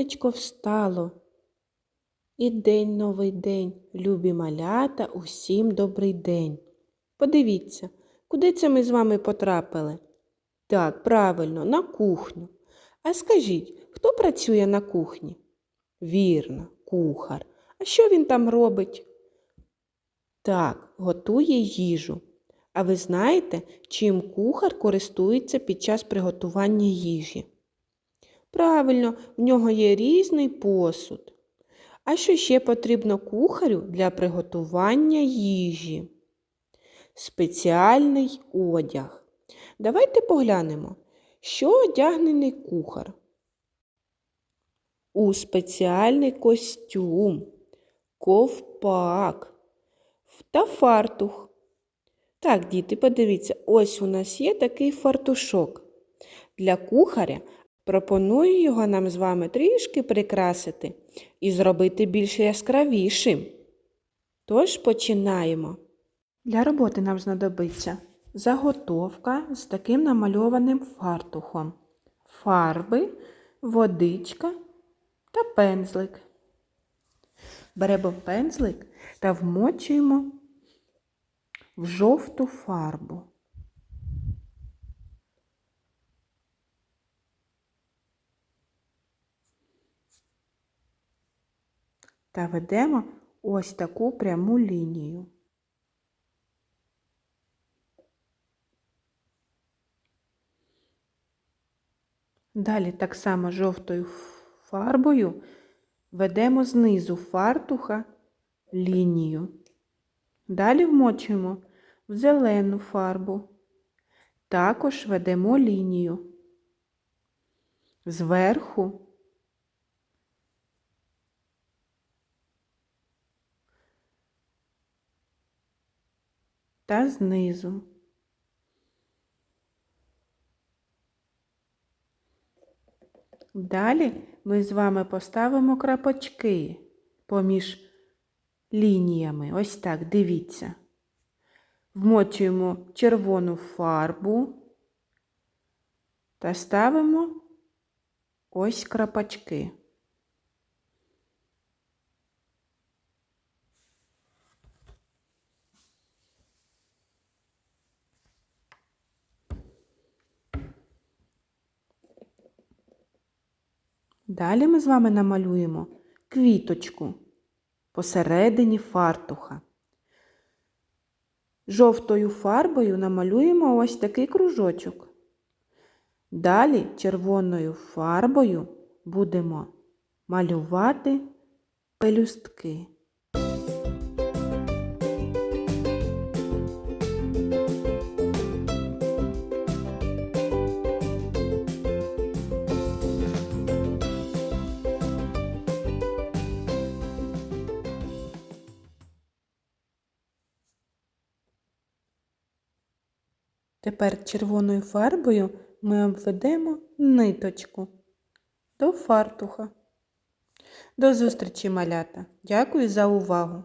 сонечко встало. І день новий день, любі малята, усім добрий день. Подивіться, куди це ми з вами потрапили? Так, правильно, на кухню. А скажіть, хто працює на кухні? Вірно, кухар. А що він там робить? Так, готує їжу. А ви знаєте, чим кухар користується під час приготування їжі? Правильно, в нього є різний посуд. А що ще потрібно кухарю для приготування їжі? Спеціальний одяг. Давайте поглянемо, що одягнений кухар. У спеціальний костюм, ковпак та фартух. Так, діти, подивіться, ось у нас є такий фартушок. Для кухаря пропоную його нам з вами трішки прикрасити і зробити більш яскравішим. Тож починаємо. Для роботи нам знадобиться заготовка з таким намальованим фартухом, фарби, водичка та пензлик. Беремо пензлик та вмочуємо в жовту фарбу. Та ведемо ось таку пряму лінію. Далі так само жовтою фарбою ведемо знизу фартуха лінію. Далі вмочуємо в зелену фарбу. Також ведемо лінію. Зверху та знизу. Далі ми з вами поставимо крапочки поміж лініями. Ось так, дивіться. Вмочуємо червону фарбу та ставимо ось крапочки. Далі ми з вами намалюємо квіточку посередині фартуха. Жовтою фарбою намалюємо ось такий кружочок. Далі червоною фарбою будемо малювати пелюстки. Тепер червоною фарбою ми обведемо ниточку до фартуха. До зустрічі, малята! Дякую за увагу!